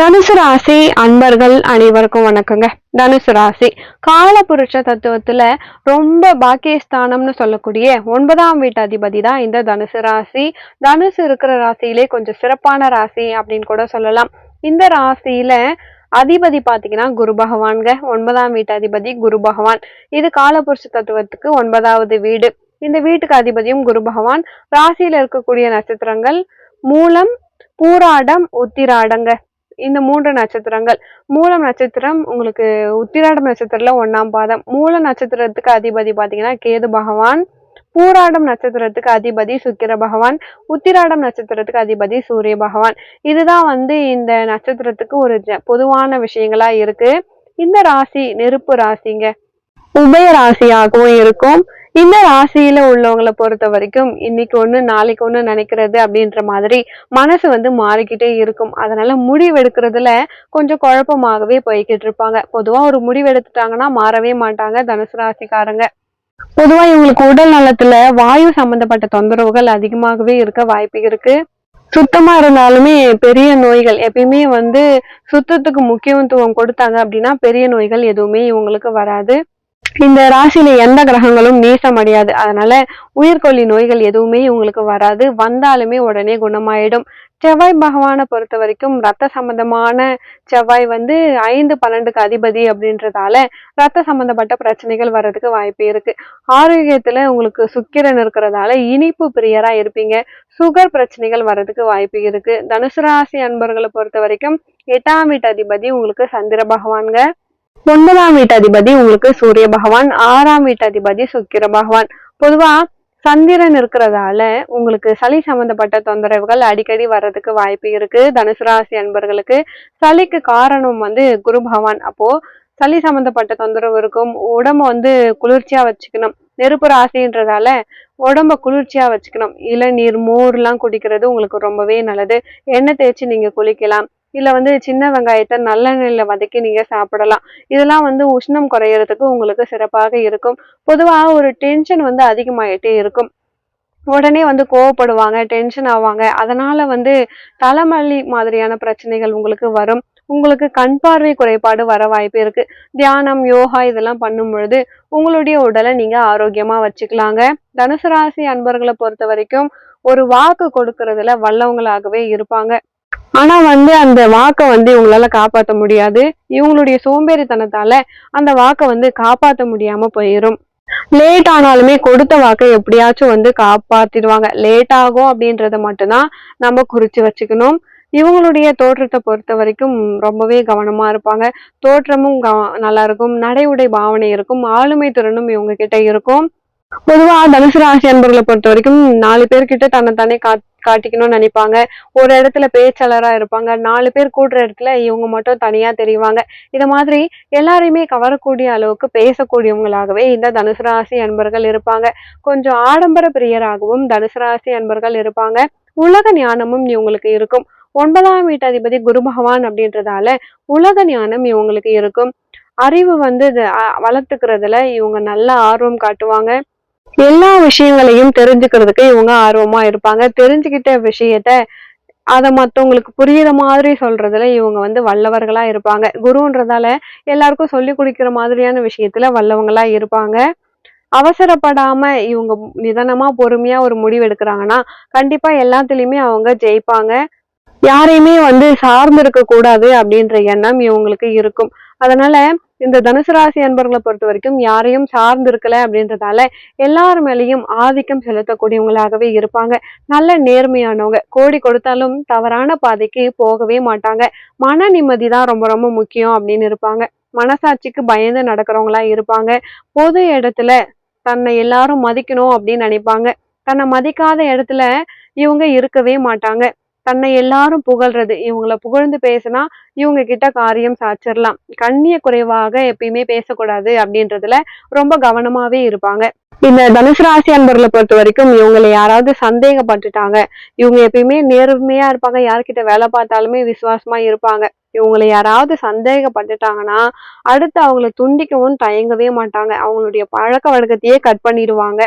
தனுசு ராசி அன்பர்கள் அனைவருக்கும் வணக்கங்க. தனுசு ராசி காலபுருஷ தத்துவத்துல ரொம்ப பாக்கியஸ்தானம்னு சொல்லக்கூடிய ஒன்பதாம் வீட்டு அதிபதி தான் இந்த தனுசு ராசி. தனுசு இருக்கிற ராசியிலே கொஞ்சம் சிறப்பான ராசி அப்படின்னு கூட சொல்லலாம். இந்த ராசியில அதிபதி பாத்தீங்கன்னா குரு பகவான்க ஒன்பதாம் வீட்டு அதிபதி குரு பகவான். இது காலபுருஷ தத்துவத்துக்கு ஒன்பதாவது வீடு. இந்த வீட்டுக்கு அதிபதியும் குரு பகவான். ராசியில இருக்கக்கூடிய நட்சத்திரங்கள் மூலம் பூராடம் உத்திராடங்க. இந்த மூன்று நட்சத்திரங்கள். மூலம் நட்சத்திரம் உங்களுக்கு உத்திராடம் நட்சத்திரத்தில் ஒன்றாம் பாதம். மூல நட்சத்திரத்துக்கு அதிபதி பார்த்தீங்கன்னா கேது பகவான். பூராடம் நட்சத்திரத்துக்கு அதிபதி சுக்கிர பகவான். உத்திராடம் நட்சத்திரத்துக்கு அதிபதி சூரிய பகவான். இதுதான் வந்து இந்த நட்சத்திரத்துக்கு ஒரு பொதுவான விஷயங்களா இருக்கு. இந்த ராசி நெருப்பு ராசிங்க. உபய ராசியாகவும் இருக்கும். இந்த ராசியில உள்ளவங்களை பொறுத்த வரைக்கும் இன்னைக்கு ஒண்ணு நாளைக்கு ஒண்ணு நினைக்கிறது அப்படின்ற மாதிரி மனசு வந்து மாறிக்கிட்டே இருக்கும். அதனால முடிவெடுக்கிறதுல கொஞ்சம் குழப்பமாகவே போய்கிட்டு இருப்பாங்க. பொதுவா ஒரு முடிவு எடுத்துட்டாங்கன்னா மாறவே மாட்டாங்க தனுசு ராசிக்காரங்க. பொதுவா இவங்களுக்கு உடல் நலத்துல வாயு சம்பந்தப்பட்ட தொந்தரவுகள் அதிகமாகவே இருக்க வாய்ப்பு இருக்கு. சுத்தமா இருந்தாலுமே பெரிய நோய்கள் எப்பயுமே வந்து சுத்தத்துக்கு முக்கியத்துவம் கொடுத்தாங்க அப்படின்னா பெரிய நோய்கள் எதுவுமே இவங்களுக்கு வராது. இந்த ராசியில எந்த கிரகங்களும் நீசம் அடையாது. அதனால உயிர்கொல்லி நோய்கள் எதுவுமே உங்களுக்கு வராது. வந்தாலுமே உடனே குணமாயிடும். செவ்வாய் பகவானை பொறுத்த வரைக்கும் ரத்த சம்பந்தமான செவ்வாய் வந்து ஐந்து பன்னெண்டுக்கு அதிபதி அப்படின்றதால ரத்த சம்பந்தப்பட்ட பிரச்சனைகள் வர்றதுக்கு வாய்ப்பு இருக்கு. ஆரோக்கியத்துல உங்களுக்கு சுக்கிரன் இருக்கிறதால இனிப்பு பிரியரா இருப்பீங்க. சுகர் பிரச்சனைகள் வர்றதுக்கு வாய்ப்பு இருக்கு. தனுசு ராசி அன்பர்களை பொறுத்த வரைக்கும் எட்டாம் வீட்டு அதிபதி உங்களுக்கு சந்திர பகவான்க ஒன்பதாம் வீட்டு அதிபதி உங்களுக்கு சூரிய பகவான் ஆறாம் வீட்டு அதிபதி சுக்கிர பகவான். பொதுவா சந்திரன் இருக்கிறதால உங்களுக்கு சளி சம்பந்தப்பட்ட தொந்தரவுகள் அடிக்கடி வர்றதுக்கு வாய்ப்பு இருக்கு. தனுசு ராசி அன்பர்களுக்கு சளிக்கு காரணம் வந்து குரு பகவான். அப்போ சளி சம்பந்தப்பட்ட தொந்தரவு இருக்கும். உடம்ப வந்து குளிர்ச்சியா வச்சுக்கணும். நெருப்பு ராசின்றதால உடம்ப குளிர்ச்சியா வச்சுக்கணும். இளநீர் மோர்லாம் குடிக்கிறது உங்களுக்கு ரொம்பவே நல்லது. எண்ணெய் தேய்ச்சி நீங்க குளிக்கலாம். இல்லை வந்து சின்ன வெங்காயத்தை நல்லெண்ணெயில் வதக்கி நீங்கள் சாப்பிடலாம். இதெல்லாம் வந்து உஷ்ணம் குறையறதுக்கு உங்களுக்கு சிறப்பாக இருக்கும். பொதுவாக ஒரு டென்ஷன் வந்து அதிகமாயிட்டே இருக்கும். உடனே வந்து கோவப்படுவாங்க டென்ஷன் ஆவாங்க. அதனால வந்து தலைமல்லி மாதிரியான பிரச்சனைகள் உங்களுக்கு வரும். உங்களுக்கு கண் பார்வை குறைபாடு வர வாய்ப்பு இருக்கு. தியானம் யோகா இதெல்லாம் பண்ணும் பொழுது உங்களுடைய உடலை நீங்க ஆரோக்கியமா வச்சுக்கலாங்க. தனுசு ராசி அன்பர்களை பொறுத்த வரைக்கும் ஒரு வாக்கு கொடுக்கறதுல வல்லவங்களாகவே இருப்பாங்க. ஆனா வந்து அந்த வாக்கை வந்து இவங்களால காப்பாற்ற முடியாது. இவங்களுடைய சோம்பேறித்தனத்தால அந்த வாக்கை வந்து காப்பாத்த முடியாம போயிரும். லேட் ஆனாலுமே கொடுத்த வாக்கை எப்படியாச்சும் வந்து காப்பாத்திடுவாங்க. லேட் ஆகும் அப்படின்றத மட்டும்தான் நம்ம குறிச்சு வச்சுக்கணும். இவங்களுடைய தோற்றத்தை பொறுத்த வரைக்கும் ரொம்பவே கவனமா இருப்பாங்க. தோற்றமும் கவ- நல்லா இருக்கும். நடை உடை பாவனை இருக்கும். ஆளுமை திறனும் இவங்க கிட்ட இருக்கும். பொதுவா தனுசு ராசி அன்பர்களை பொறுத்த வரைக்கும் நாலு பேர்கிட்ட தன்னைத்தானே கா காட்டிக்கணும்னு நினைப்பாங்க. ஒரு இடத்துல பேச்சாளராக இருப்பாங்க. நாலு பேர் கூடுற இடத்துல இவங்க மட்டும் தனியாக தெரிவாங்க. இது மாதிரி எல்லாரையுமே கவரக்கூடிய அளவுக்கு பேசக்கூடியவங்களாகவே இந்த தனுசு ராசி அன்பர்கள் இருப்பாங்க. கொஞ்சம் ஆடம்பர பிரியராகவும் தனுசு ராசி அன்பர்கள் இருப்பாங்க. உலக ஞானமும் இவங்களுக்கு இருக்கும். ஒன்பதாம் வீட்டு அதிபதி குரு பகவான் அப்படின்றதால உலக ஞானம் இவங்களுக்கு இருக்கும். அறிவு வந்து வளர்த்துக்கிறதுல இவங்க நல்ல ஆர்வம் காட்டுவாங்க. எல்லா விஷயங்களையும் தெரிஞ்சுக்கிறதுக்கு இவங்க ஆர்வமா இருப்பாங்க. தெரிஞ்சுக்கிட்ட விஷயத்த அதை மற்றவங்களுக்கு புரியுற மாதிரி சொல்றதுல இவங்க வந்து வல்லவர்களா இருப்பாங்க. குருன்றதால எல்லாருக்கும் சொல்லி கொடுக்கிற மாதிரியான விஷயத்துல வல்லவங்களா இருப்பாங்க. அவசரப்படாம இவங்க நிதானமா பொறுமையா ஒரு முடிவு எடுக்கிறாங்கன்னா கண்டிப்பா எல்லாத்துலயுமே அவங்க ஜெயிப்பாங்க. யாரையுமே வந்து சார்ந்து இருக்க கூடாது அப்படின்ற எண்ணம் இவங்களுக்கு இருக்கும். அதனால இந்த தனுசு ராசி அன்பர்களை பொறுத்த வரைக்கும் யாரையும் சார்ந்து இருக்கல அப்படின்றதால எல்லார் மேலேயும் ஆதிக்கம் செலுத்தக்கூடியவங்களாகவே இருப்பாங்க. நல்ல நேர்மையானவங்க. கோடி கொடுத்தாலும் தவறான பாதைக்கு போகவே மாட்டாங்க. மன நிம்மதி தான் ரொம்ப ரொம்ப முக்கியம் அப்படின்னு இருப்பாங்க. மனசாட்சிக்கு பயந்து நடக்கிறவங்களா இருப்பாங்க. பொது இடத்துல தன்னை எல்லாரும் மதிக்கணும் அப்படின்னு நினைப்பாங்க. தன்னை மதிக்காத இடத்துல இவங்க இருக்கவே மாட்டாங்க. தன்னை எல்லாரும் புகழ்றது. இவங்கள புகழ்ந்து பேசினா இவங்க கிட்ட காரியம் சாச்சிடலாம் கண்ணிய குறைவாக எப்பயுமே பேசக்கூடாது அப்படின்றதுல ரொம்ப கவனமாவே இருப்பாங்க. இந்த தனுசு ராசி அன்பர்களை பொறுத்த வரைக்கும் இவங்களை யாராவது சந்தேகப்பட்டுட்டாங்க. இவங்க எப்பயுமே நேர்மையா இருப்பாங்க. யார்கிட்ட வேலை பார்த்தாலுமே விசுவாசமா இருப்பாங்க. இவங்களை யாராவது சந்தேகப்பட்டுட்டாங்கன்னா அடுத்து அவங்கள துண்டிக்கவும் தயங்கவே மாட்டாங்க. அவங்களுடைய பழக்க வழக்கத்தையே கட் பண்ணிடுவாங்க.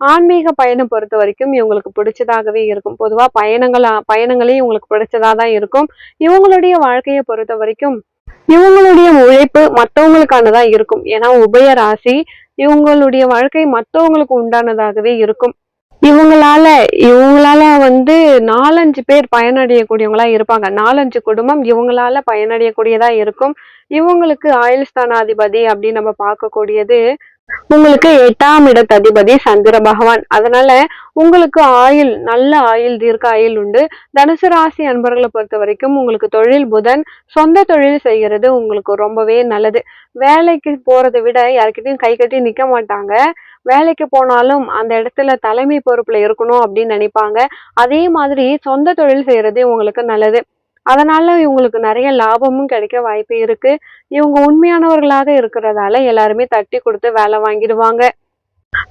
ஆன்மீக பயணம் பொறுத்த வரைக்கும் இவங்களுக்கு பிடிச்சதாகவே இருக்கும். பொதுவா பயணங்கள் பயணங்களே இவங்களுக்கு பிடிச்சதா தான் இருக்கும். இவங்களுடைய வாழ்க்கையை பொறுத்த வரைக்கும் இவங்களுடைய உழைப்பு மத்தவங்களுக்கானதா இருக்கும். ஏன்னா உபய ராசி இவங்களுடைய வாழ்க்கை மத்தவங்களுக்கு உண்டானதாகவே இருக்கும். இவங்களால இவங்களால வந்து நாலஞ்சு பேர் பயனடையக்கூடியவங்களா இருப்பாங்க. நாலஞ்சு குடும்பம் இவங்களால பயனடையக்கூடியதா இருக்கும். இவங்களுக்கு ஆயுள் ஸ்தானாதிபதி அப்படின்னு நம்ம பார்க்கக்கூடியது உங்களுக்கு எட்டாம் இடத்து அதிபதி சந்திர பகவான். அதனால உங்களுக்கு ஆயுள் நல்ல ஆயுள் தீர்க்க ஆயுள் உண்டு. தனுசு ராசி அன்பர்களை பொறுத்த வரைக்கும் உங்களுக்கு தொழில் புதன். சொந்த தொழில் செய்கிறது உங்களுக்கு ரொம்பவே நல்லது. வேலைக்கு போறதை விட யாருக்கிட்டையும் கை கட்டி நிக்க மாட்டாங்க. வேலைக்கு போனாலும் அந்த இடத்துல தலைமை பொறுப்புல இருக்கணும் அப்படின்னு நினைப்பாங்க. அதே மாதிரி சொந்த தொழில் செய்யறது உங்களுக்கு நல்லது. அதனால இவங்களுக்கு நிறைய லாபமும் கிடைக்க வாய்ப்பு இருக்கு. இவங்க உண்மையானவர்களாக இருக்கிறதால எல்லாருமே தட்டி கொடுத்து வேலை வாங்கிடுவாங்க.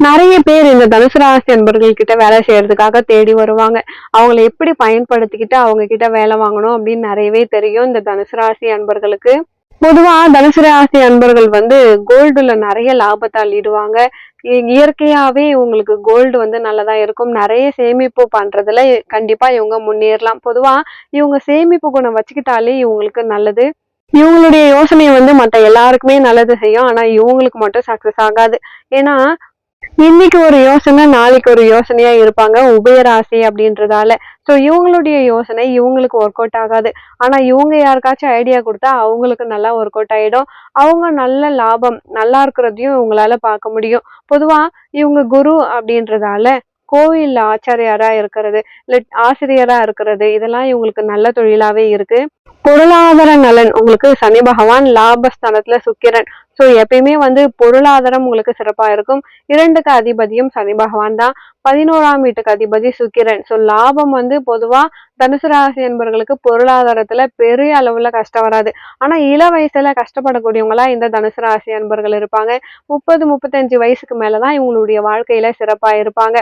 நிறைய பேர் இந்த தனுசு ராசி அன்பர்கள் கிட்ட வேலை செய்யறதுக்காக தேடி வருவாங்க. அவங்களை எப்படி பயன்படுத்திக்கிட்டு அவங்க கிட்ட வேலை வாங்கணும் அப்படின்னு நிறையவே தெரியும் இந்த தனுசு ராசி அன்பர்களுக்கு. பொதுவா தனுசு ராசி அன்பர்கள் வந்து கோல்டுல நிறைய லாபத்தை அள்ளிடுவாங்க இ- இவங்களுக்கு கோல்டு வந்து நல்லதா இருக்கும். நிறைய சேமிப்பு பண்றதுல கண்டிப்பா இவங்க முன்னேறலாம். பொதுவா இவங்க சேமிப்பு குணம் வச்சுக்கிட்டாலே இவங்களுக்கு நல்லது. இவங்களுடைய யோசனை வந்து மற்ற எல்லாருக்குமே நல்லது செய்யும். ஆனா இவங்களுக்கு மட்டும் சக்சஸ் ஆகாது. ஏன்னா இன்னைக்கு ஒரு யோசனை நாளைக்கு ஒரு யோசனையா இருப்பாங்க உபயராசி அப்படின்றதால. ஸோ இவங்களுடைய யோசனை இவங்களுக்கு ஒர்க் அவுட் ஆகாது. ஆனா இவங்க யாருக்காச்சும் ஐடியா கொடுத்தா அவங்களுக்கு நல்லா ஒர்க் அவுட் ஆயிடும். அவங்க நல்ல லாபம் நல்லா இருக்கிறதையும் இவங்களால பார்க்க முடியும். பொதுவா இவங்க குரு அப்படின்றதால கோவில்ல ஆச்சாரியாரா இருக்கிறது இல்லை ஆசிரியரா இருக்கிறது இதெல்லாம் இவங்களுக்கு நல்ல தொழிலாவே இருக்கு. பொருளாதார நலன் உங்களுக்கு சனி பகவான் லாபஸ்தானத்துல சுக்கிரன். ஸோ எப்பயுமே வந்து பொருளாதாரம் உங்களுக்கு சிறப்பா இருக்கும். இரண்டுக்கு அதிபதியும் சனி பகவான் தான். பதினோராம் வீட்டுக்கு அதிபதி சுக்கிரன். ஸோ லாபம் வந்து பொதுவா தனுசு ராசி என்பவர்களுக்கு பொருளாதாரத்துல பெரிய அளவுல கஷ்டம் வராது. ஆனா இள வயசுல கஷ்டப்படக்கூடியவங்களா இந்த தனுசு ராசி அன்பர்கள் இருப்பாங்க. முப்பது முப்பத்தஞ்சு வயசுக்கு மேலதான் இவங்களுடைய வாழ்க்கையில சிறப்பா இருப்பாங்க.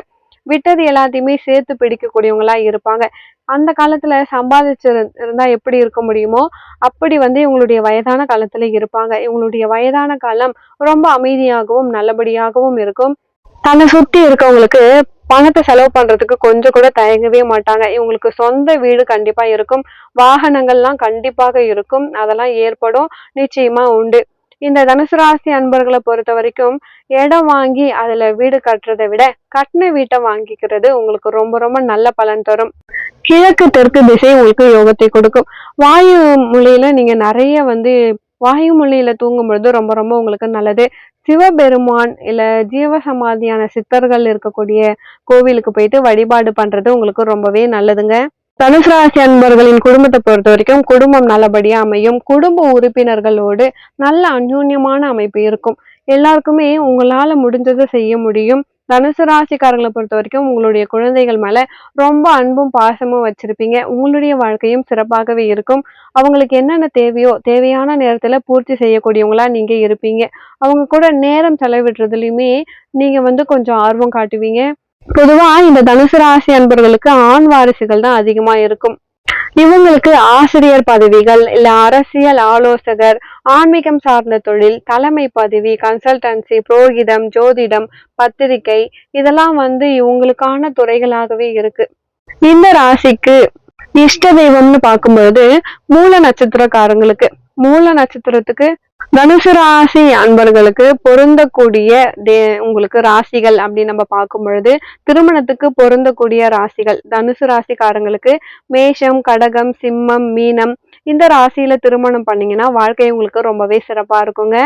விட்டது எல்லாத்தையுமே சேர்த்து பிடிக்கக்கூடியவங்களா இருப்பாங்க. அந்த காலத்துல சம்பாதிச்சு இருந்தா எப்படி இருக்க முடியுமோ அப்படி வந்து இவங்களுடைய வயதான காலத்துல இருப்பாங்க. இவங்களுடைய வயதான காலம் ரொம்ப அமைதியாகவும் நல்லபடியாகவும் இருக்கும். தன்னை சுத்தி இருக்கவங்களுக்கு பணத்தை செலவு பண்றதுக்கு கொஞ்சம் கூட தயங்கவே மாட்டாங்க. இவங்களுக்கு சொந்த வீடு கண்டிப்பா இருக்கும். வாகனங்கள்லாம் கண்டிப்பாக இருக்கும். அதெல்லாம் ஏற்படும். நிச்சயமா உண்டு. இந்த தனுசு ராசி அன்பர்களை பொறுத்த வரைக்கும் இடம் வாங்கி அதுல வீடு கட்டுறதை விட கட்டின வீட்டை வாங்கிக்கிறது உங்களுக்கு ரொம்ப ரொம்ப நல்ல பலன் தரும். கிழக்கு தெற்கு திசை உங்களுக்கு யோகத்தை கொடுக்கும். வாயு மொழியில நீங்க நிறைய வந்து வாயு மொழியில தூங்கும் பொழுது ரொம்ப ரொம்ப உங்களுக்கு நல்லது. சிவபெருமான் இல்ல ஜீவசமாதியான சித்தர்கள் இருக்கக்கூடிய கோவிலுக்கு போயிட்டு வழிபாடு பண்றது உங்களுக்கு ரொம்பவே நல்லதுங்க. தனுசு ராசி அன்பர்களின் குடும்பத்தை பொறுத்த வரைக்கும் குடும்பம் நல்லபடியா அமையும். குடும்ப உறுப்பினர்களோடு நல்ல அந்யூன்யமான அமைப்பு இருக்கும். எல்லாருக்குமே உங்களால முடிஞ்சதை செய்ய முடியும். தனுசு ராசிக்காரங்களை பொறுத்த வரைக்கும் உங்களுடைய குழந்தைகள் மேல ரொம்ப அன்பும் பாசமும் வச்சிருப்பீங்க. உங்களுடைய வாழ்க்கையும் சிறப்பாகவே இருக்கும். அவங்களுக்கு என்னென்ன தேவையோ தேவையான நேரத்துல பூர்த்தி செய்யக்கூடியவங்களா நீங்க இருப்பீங்க. அவங்க கூட நேரம் செலவிடுறதுலயுமே நீங்க வந்து கொஞ்சம் ஆர்வம் காட்டுவீங்க. பொதுவா இந்த தனுசு ராசி அன்பர்களுக்கு ஆண் வாரிசுகள் தான் அதிகமா இருக்கும். இவங்களுக்கு ஆசிரியர் பதவிகள் இல்ல அரசியல் ஆலோசகர் ஆன்மீகம் சார்ந்த தொழில் தலைமை பதவி கன்சல்டன்சி புரோகிதம் ஜோதிடம் பத்திரிகை இதெல்லாம் வந்து இவங்களுக்கான துறைகளாகவே இருக்கு. இந்த ராசிக்கு இஷ்ட தெய்வம்னு பார்க்கும்போது மூல நட்சத்திரக்காரங்களுக்கு மூல நட்சத்திரத்துக்கு தனுசு ராசி அன்பர்களுக்கு பொருந்தக்கூடிய தே உங்களுக்கு ராசிகள் அப்படின்னு நம்ம பார்க்கும் பொழுது திருமணத்துக்கு பொருந்தக்கூடிய ராசிகள் தனுசு ராசிக்காரங்களுக்கு மேஷம் கடகம் சிம்மம் மீனம் இந்த ராசியில திருமணம் பண்ணீங்கன்னா வாழ்க்கை உங்களுக்கு ரொம்பவே சிறப்பா இருக்குங்க.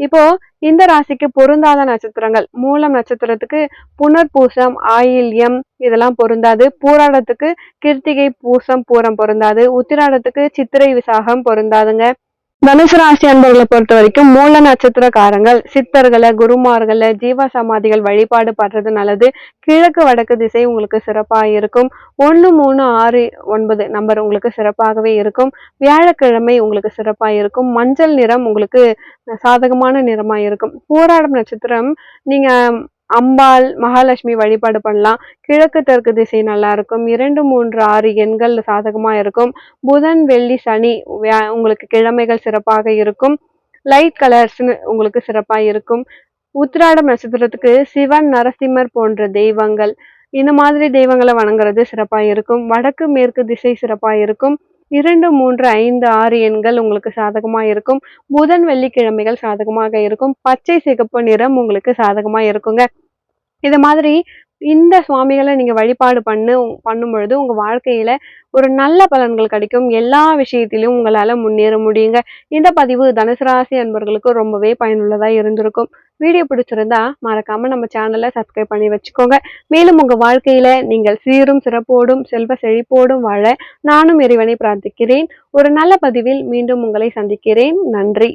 இப்போ இந்த ராசிக்கு பொருந்தாத நட்சத்திரங்கள் மூலம் நட்சத்திரத்துக்கு புனர்பூசம் ஆயில்யம் இதெல்லாம் பொருந்தாது. பூராடத்துக்கு கிருத்திகை பூசம் பூரம் பொருந்தாது. உத்திராடத்துக்கு சித்திரை விசாகம் பொருந்தாதுங்க. தனுசு ராசி அன்பர்களை பொறுத்த வரைக்கும் மூல நட்சத்திரக்காரங்கள் சித்தர்களை குருமார்களை ஜீவ சமாதிகள் வழிபாடு படுறது நல்லது. கிழக்கு வடக்கு திசை உங்களுக்கு சிறப்பாக இருக்கும். ஒன்று மூணு ஆறு ஒன்பது நம்பர் உங்களுக்கு சிறப்பாகவே இருக்கும். வியாழக்கிழமை உங்களுக்கு சிறப்பாக இருக்கும். மஞ்சள் நிறம் உங்களுக்கு சாதகமான நிறமாக இருக்கும். போராடும் நட்சத்திரம் நீங்கள் அம்பாள் மகாலட்சுமி வழிபாடு பண்ணலாம். கிழக்கு தெற்கு திசை நல்லா இருக்கும். இரண்டு மூன்று ஆறு எண்கள் சாதகமாக இருக்கும். புதன் வெள்ளி சனி வியா- உங்களுக்கு கிழமைகள் சிறப்பாக இருக்கும். லைட் கலர்ஸ்னு உங்களுக்கு சிறப்பாக இருக்கும். உத்திராடம் நட்சத்திரத்துக்கு சிவன் நரசிம்மர் போன்ற தெய்வங்கள். இந்த மாதிரி தெய்வங்களை வணங்குறது சிறப்பாக இருக்கும். வடக்கு மேற்கு திசை சிறப்பாக இருக்கும். இரண்டு மூன்று ஐந்து ஆறு எண்கள் உங்களுக்கு சாதகமா இருக்கும். புதன் வெள்ளிக்கிழமைகள் சாதகமாக இருக்கும். பச்சை சிகப்பு நிறம் உங்களுக்கு சாதகமா இருக்குங்க. இது மாதிரி இந்த சுவாமிகளை நீங்கள் வழிபாடு பண்ணு பண்ணும் பொழுது வாழ்க்கையில் ஒரு நல்ல பலன்கள் கிடைக்கும். எல்லா விஷயத்திலும் உங்களால் முன்னேற முடியுங்க. இந்த பதிவு தனுசு ராசி அன்பர்களுக்கு ரொம்பவே பயனுள்ளதாக இருந்திருக்கும். வீடியோ பிடிச்சிருந்தா மறக்காமல் நம்ம சேனலை சப்ஸ்கிரைப் பண்ணி வச்சுக்கோங்க. மேலும் உங்கள் வாழ்க்கையில் நீங்கள் சீரும் சிறப்போடும் செல்வ செழிப்போடும் வாழ நானும் இறைவனை பிரார்த்திக்கிறேன். ஒரு நல்ல பதிவில் மீண்டும் உங்களை சந்திக்கிறேன். நன்றி.